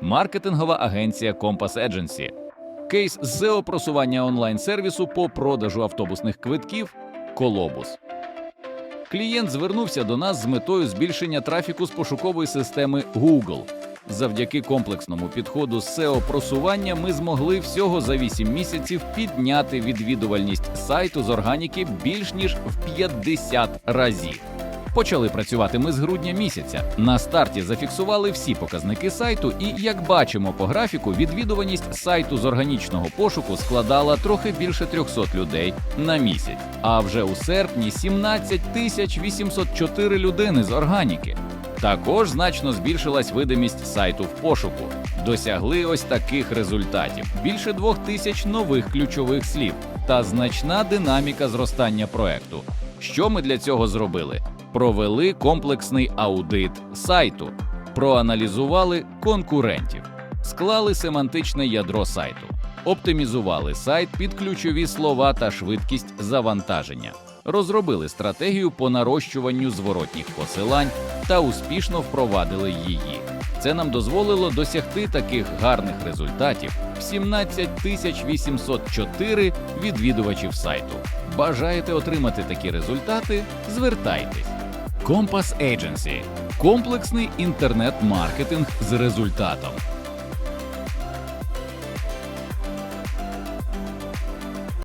маркетингова агенція Compass Agency. Кейс з SEO просування онлайн-сервісу по продажу автобусних квитків Колобус. Клієнт звернувся до нас з метою збільшення трафіку з пошукової системи Google. Завдяки комплексному підходу з SEO просування ми змогли всього за 8 місяців підняти відвідувальність сайту з органіки більш ніж в 50 разів. Почали працювати ми з грудня місяця. На старті зафіксували всі показники сайту, і як бачимо по графіку, відвідуваність сайту з органічного пошуку складала трохи більше 300 людей на місяць. А вже у серпні 17 тисяч 804 людини з органіки. Також значно збільшилась видимість сайту в пошуку. Досягли ось таких результатів: більше двох тисяч нових ключових слів та значна динаміка зростання проекту. Що ми для цього зробили? Провели комплексний аудит сайту, проаналізували конкурентів, склали семантичне ядро сайту, оптимізували сайт під ключові слова та швидкість завантаження, розробили стратегію по нарощуванню зворотніх посилань та успішно впровадили її. Це нам дозволило досягти таких гарних результатів в 17 тисяч 804 відвідувачів сайту. Бажаєте отримати такі результати? Звертайтесь. Compass Agency – комплексний інтернет-маркетинг з результатом.